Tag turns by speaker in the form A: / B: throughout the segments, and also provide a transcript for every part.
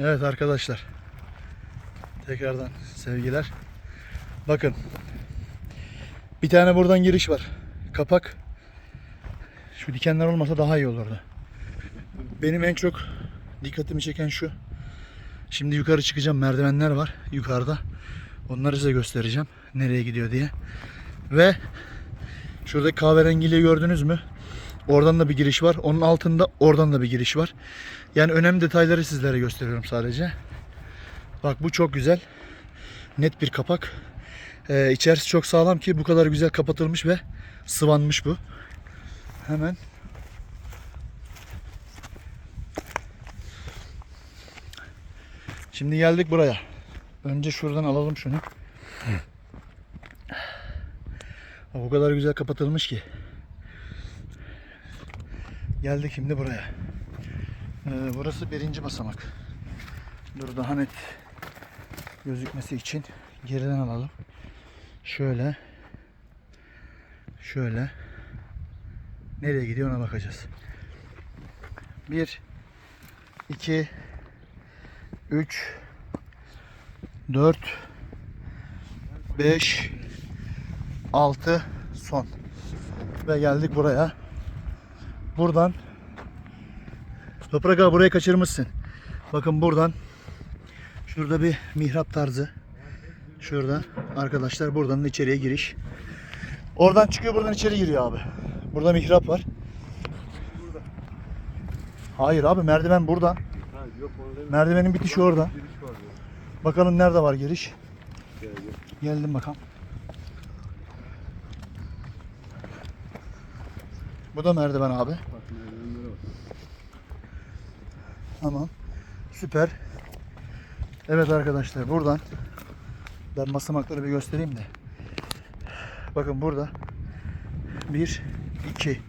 A: Evet arkadaşlar. Tekrardan sevgiler. Bakın. Bir tane buradan giriş var. Kapak. Şu dikenler olmasa daha iyi olurdu. Benim en çok dikkatimi çeken şu. Şimdi yukarı çıkacağım. Merdivenler var yukarıda. Onları size göstereceğim. Nereye gidiyor diye. Ve şuradaki kahverengiliği gördünüz mü? Oradan da bir giriş var. Onun altında oradan da bir giriş var. Yani önemli detayları sizlere gösteriyorum sadece. Bak bu çok güzel. Net bir kapak. Ee, içerisi çok sağlam ki bu kadar güzel kapatılmış ve sıvanmış bu. Hemen Şimdi geldik buraya. Önce şuradan alalım şunu. O o kadar güzel kapatılmış ki. Geldik şimdi buraya. Ee, burası birinci basamak. Dur daha net gözükmesi için geriden alalım. Şöyle. Şöyle. Nereye gidiyor ona bakacağız. 1 2 3 4 5 6 son. Ve geldik buraya. Buradan Toprak abi burayı kaçırmışsın. Bakın buradan şurada bir mihrap tarzı. Şurada arkadaşlar buradan da içeriye giriş. Oradan çıkıyor buradan içeri giriyor abi. Burada mihrap var. Hayır abi merdiven burada. Merdivenin bitişi orada. Bakalım nerede var giriş.
B: Gel, gel.
A: Geldim bakalım. Bu da merdiven abi.
B: Bak merdivenlere bak.
A: Tamam. Süper. Evet arkadaşlar buradan ben basamakları bir göstereyim de. Bakın burada. Bir, iki.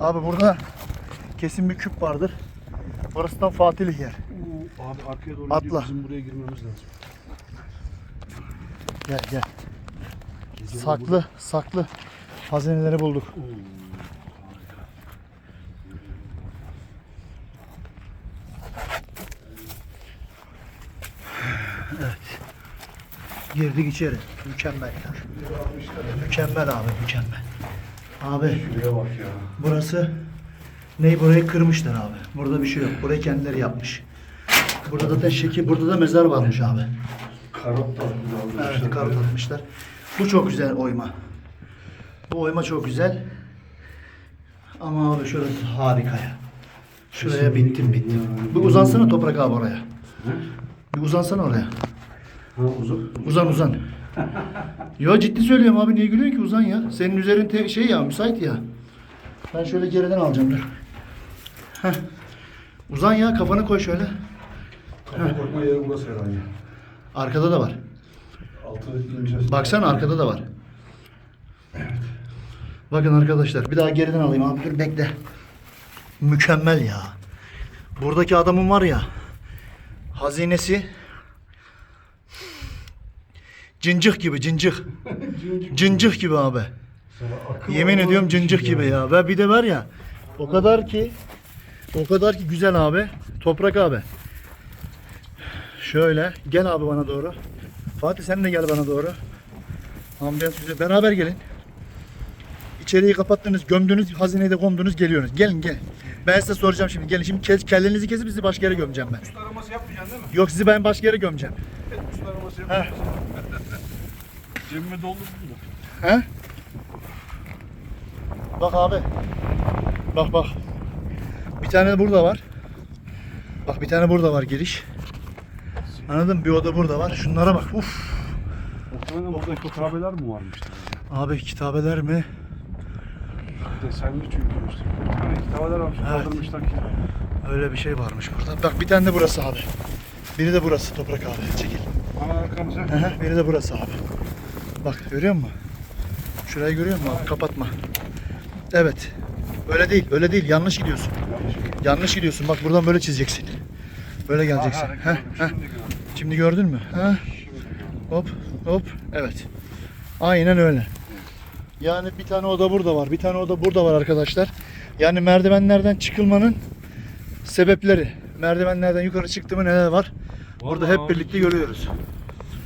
A: Abi burada kesin bir küp vardır. Burası da Fatih yer.
B: Abi arkaya doğru
A: Atla.
B: gidiyor. Bizim buraya girmemiz lazım.
A: Gel gel.
B: Gece
A: Saklı, saklı hazineleri bulduk.
B: Oo,
A: Girdik içeri. Mükemmel. Mükemmel abi, mükemmel. Abi
B: Şuraya bak ya.
A: burası ne burayı kırmışlar abi. Burada bir şey yok. Burayı kendileri yapmış. Burada da şekil, burada da mezar varmış abi.
B: Karot da güzel.
A: Evet, karot atmışlar. Bu çok güzel oyma. Bu oyma çok güzel. Ama abi şurası harika ya. Şuraya bittim bittim. Bir uzansana toprak abi oraya. Uzansana oraya.
B: Ha uzun.
A: Uzan uzan. Yo ciddi söylüyorum abi niye gülüyorsun ki uzan ya. Senin üzerin te- şey ya müsait ya. Ben şöyle geriden alacağım dur. Heh. Uzan ya kafanı koy şöyle.
B: Kafa korkma yeri burası herhalde.
A: Arkada da var.
B: Altı ineceğiz.
A: Baksana arkada da var. Bakın arkadaşlar bir daha geriden alayım abi dur bekle. Mükemmel ya. Buradaki adamın var ya hazinesi cincik gibi cincik. Cincik gibi abi. Yemin ediyorum cincik gibi ya. Ve bir de var ya o kadar ki o kadar ki güzel abi. Toprak abi. Şöyle gel abi bana doğru. Fatih sen de gel bana doğru. Ambiyans güzel. Beraber gelin. İçeriği kapattınız, gömdünüz, hazineyi de kondunuz, geliyorsunuz. Gelin gel. Ben size soracağım şimdi. Gelin şimdi kes, kellenizi kesip sizi başka yere gömeceğim ben.
B: Üst araması yapmayacaksın değil mi?
A: Yok sizi ben başka yere gömeceğim.
B: Üst araması yapmayacaksın. Cebime doldurdum da.
A: He? Bak abi. Bak bak. Bir tane burada var. Bak bir tane burada var giriş. Anladın mı? Bir oda burada var. Şunlara bak. Uf.
B: Muhtemelen burada kitabeler mi varmış?
A: Abi kitabeler mi?
B: Desenli çünkü işte. Hani kitabeler varmış.
A: Evet.
B: Kaldırmışlar ki.
A: Öyle bir şey varmış burada. Bak bir tane de burası abi. Biri de burası Toprak abi. Çekil.
B: Ana arkamıza.
A: Hı Biri de burası abi. Bak görüyor musun? Şurayı görüyor musun abi? Kapatma. Evet. Öyle değil. Öyle değil. Yanlış gidiyorsun. Yanlış gidiyorsun. Bak buradan böyle çizeceksin. Böyle geleceksin. Heh, heh. Şimdi gördün mü? Heh. Hop hop. Evet. Aynen öyle. Yani bir tane oda burada var. Bir tane oda burada var arkadaşlar. Yani merdivenlerden çıkılmanın sebepleri. merdivenlerden yukarı çıktı mı neler var? Burada hep
B: abi,
A: birlikte görüyoruz.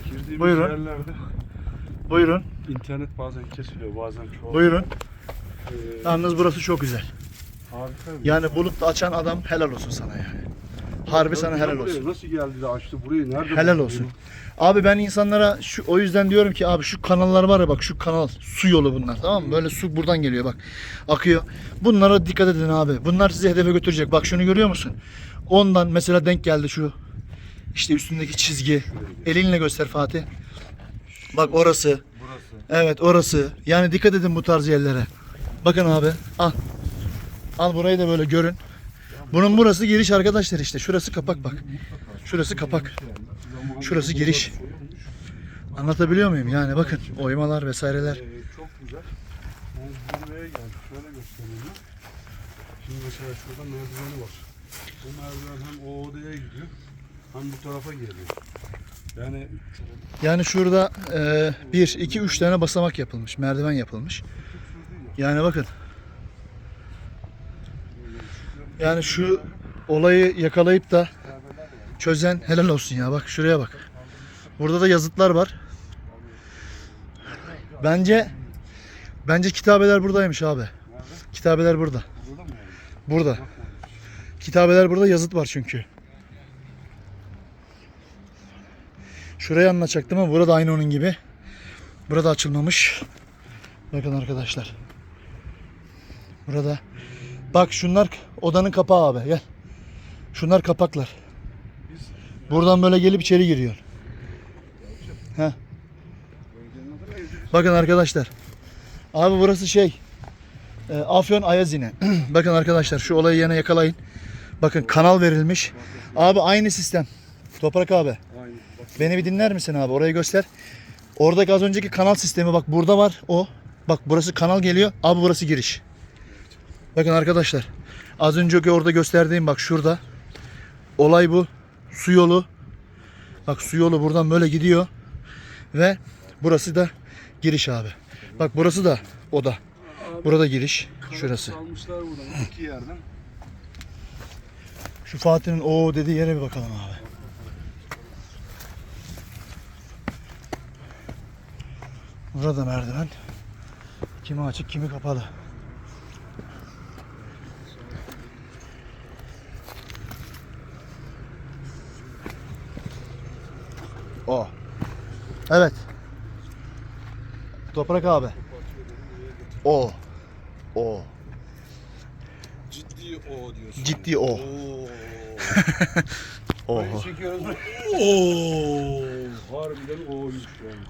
B: Girdiğimiz
A: Buyurun.
B: yerlerde
A: Buyurun,
B: internet bazen kesiliyor, bazen çoğalıyor.
A: buyurun.
B: Ee,
A: Yalnız burası çok güzel.
B: harika bir
A: Yani bulup da açan adam helal olsun sana yani. Harbi sana helal
B: buraya
A: olsun.
B: Nasıl geldi de açtı burayı? Nerede
A: Helal
B: buldu
A: olsun.
B: bunu?
A: Abi ben insanlara şu o yüzden diyorum ki abi şu kanallar var ya bak şu kanal su yolu bunlar tamam mı? Böyle su buradan geliyor bak. Akıyor. Bunlara dikkat edin abi. Bunlar sizi hedefe götürecek. Bak şunu görüyor musun? Ondan mesela denk geldi şu işte üstündeki çizgi. Elinle göster Fatih. Bak orası.
B: Burası.
A: Evet orası. Yani dikkat edin bu tarz yerlere. Bakın abi al. Al burayı da böyle görün. Bunun burası giriş arkadaşlar işte. Şurası kapak bak. Şurası kapak. Şurası giriş. Anlatabiliyor muyum? Yani bakın oymalar vesaireler.
B: Çok güzel. Buraya geldim. Şöyle göstereyim. Şimdi mesela şurada merdiveni var. Bu merdiven hem o odaya gidiyor hem bu tarafa geliyor. Yani
A: Yani şurada 1, 2, 3 tane basamak yapılmış. Merdiven yapılmış. Yani bakın. Yani şu olayı yakalayıp da çözen helal olsun ya. Bak şuraya bak. Burada da yazıtlar var. Bence bence kitabeler buradaymış abi. Kitabeler burada.
B: burada.
A: Kitabeler burada yazıt var çünkü. Şurayı anlatacaktım ama burada aynı onun gibi. Burada açılmamış. Bakın arkadaşlar. Burada. Bak şunlar odanın kapağı abi gel. Şunlar kapaklar. Buradan böyle gelip içeri giriyor. Heh. Bakın arkadaşlar. Abi burası şey. e, Afyon Ayazine. Bakın arkadaşlar şu olayı yine yakalayın. Bakın kanal verilmiş. Abi aynı sistem. Toprak abi. Beni bir dinler misin abi? Orayı göster. Oradaki az önceki kanal sistemi bak burada var o. Bak burası kanal geliyor. Abi burası giriş. Bakın arkadaşlar. Az önceki orada gösterdiğim bak şurada. Olay bu. Su yolu. Bak su yolu buradan böyle gidiyor. Ve burası da giriş abi. Bak burası da oda. Burada giriş. Şurası.
B: Almışlar buradan iki yerden.
A: Şu Fatih'in o dediği yere bir bakalım abi. Burada merdiven. Kimi açık kimi kapalı. O. Evet. Toprak abi. O. O.
B: Ciddi o diyorsun.
A: Ciddi o.
B: Oo.
A: Oho.
B: çekiyoruz. Oo. Harbiden yani.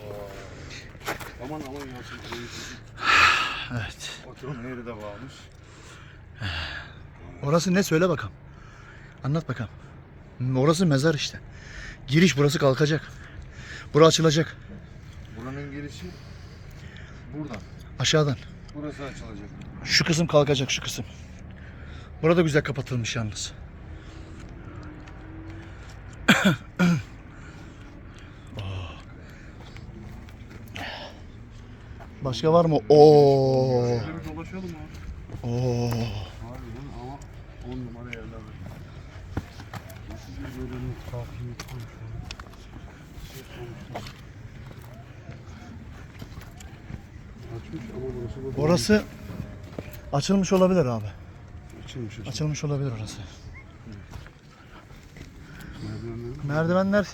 B: Aa. Aman aman Yasin.
A: Evet.
B: Oturun yeri de varmış.
A: Orası ne söyle bakalım. Anlat bakalım. Orası mezar işte. Giriş burası kalkacak. Bura açılacak.
C: Buranın girişi buradan.
A: Aşağıdan.
C: Burası açılacak.
A: Şu kısım kalkacak şu kısım. Burada güzel kapatılmış yalnız. Başka var mı? Oo.
B: Abi.
A: Oo.
B: Harbiden ama on numara yerler var. Nasıl bir bölümü takip etmiş Açmış ama burası da
A: Orası açılmış olabilir abi.
B: açılmış. açılmış.
A: Açılmış olabilir orası.
B: Merdivenler.
A: Merdivenler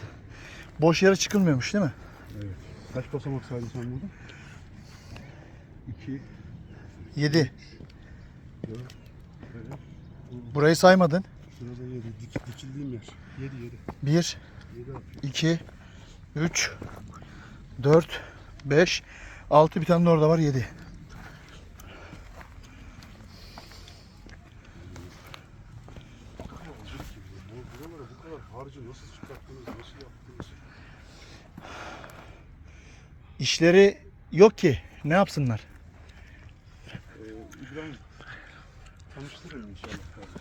A: boş yere çıkılmıyormuş değil mi?
B: Evet. Kaç basamak saydın sen burada? 2,
A: 7.
B: 4,
A: Burayı saymadın.
B: Şurada 7. Dik, dikildiğim yer. 7, 7.
A: 1,
B: 7 yapıyor.
A: 2, 3, 4, 5, 6 bir tane de orada var 7.
B: Alacak gibi. Bu buralara bu kadar harcı nasıl çıkarttınız, nasıl yaptınız?
A: İşleri yok ki. Ne yapsınlar?
B: Ee, İbrahim.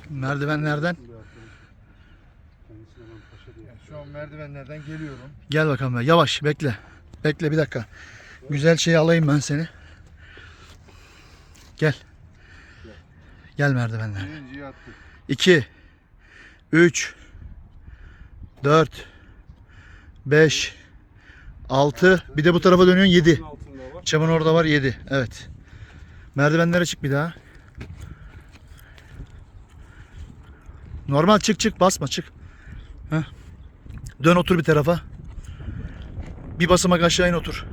A: Merdivenlerden.
B: Bir arkadaş. Kendisine ben paşa diye.
C: Şu an merdivenlerden geliyorum.
A: Gel bakalım. be. Yavaş bekle. Bekle bir dakika. Güzel şey alayım ben seni. Gel. Gel merdivenler.
C: Birinciyi attık.
A: 2, 3 4 5 6 bir de bu tarafa dönüyorsun 7.
B: Bunun altında var.
A: Çamın orada var 7. Evet. Merdivenlere çık bir daha. Normal çık çık basma çık. Heh. Dön otur bir tarafa. Bir basamak aşağı in otur.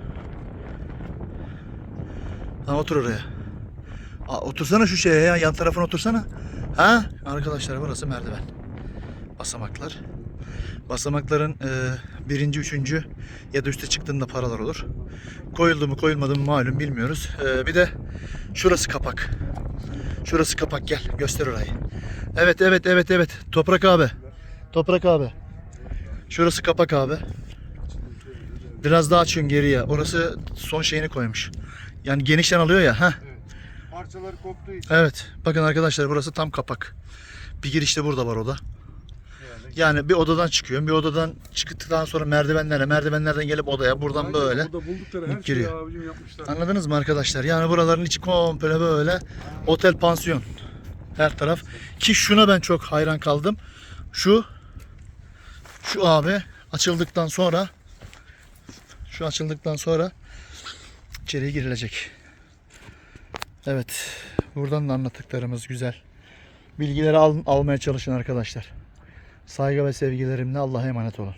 A: Ha otur oraya. Aa, otursana şu şeye ya yan tarafına otursana. Ha arkadaşlar burası merdiven. Basamaklar. Basamakların e, birinci, üçüncü ya da üste çıktığında paralar olur. Koyuldu mu koyulmadı mı malum bilmiyoruz. E, bir de şurası kapak. Şurası kapak gel göster orayı. Evet evet evet evet Toprak abi. Toprak abi. Şurası kapak abi. Biraz daha açıyorsun geriye. Orası son şeyini koymuş. Yani genişten alıyor ya. Heh.
C: Parçaları koptuğu için
A: Evet. Bakın arkadaşlar burası tam kapak. Bir girişte burada var oda. Yani bir odadan çıkıyorum. Bir odadan çıktıktan sonra merdivenlere, merdivenlerden gelip odaya, buradan
B: Aynen,
A: böyle.
B: Burada
A: giriyor. Anladınız mı arkadaşlar? Yani buraların içi komple böyle otel pansiyon. Her taraf. Ki şuna ben çok hayran kaldım. Şu şu abi açıldıktan sonra şu açıldıktan sonra içeriye girilecek. Evet. Buradan da anlattıklarımız güzel. Bilgileri al- almaya çalışın arkadaşlar. Saygı ve sevgilerimle Allah'a emanet olun.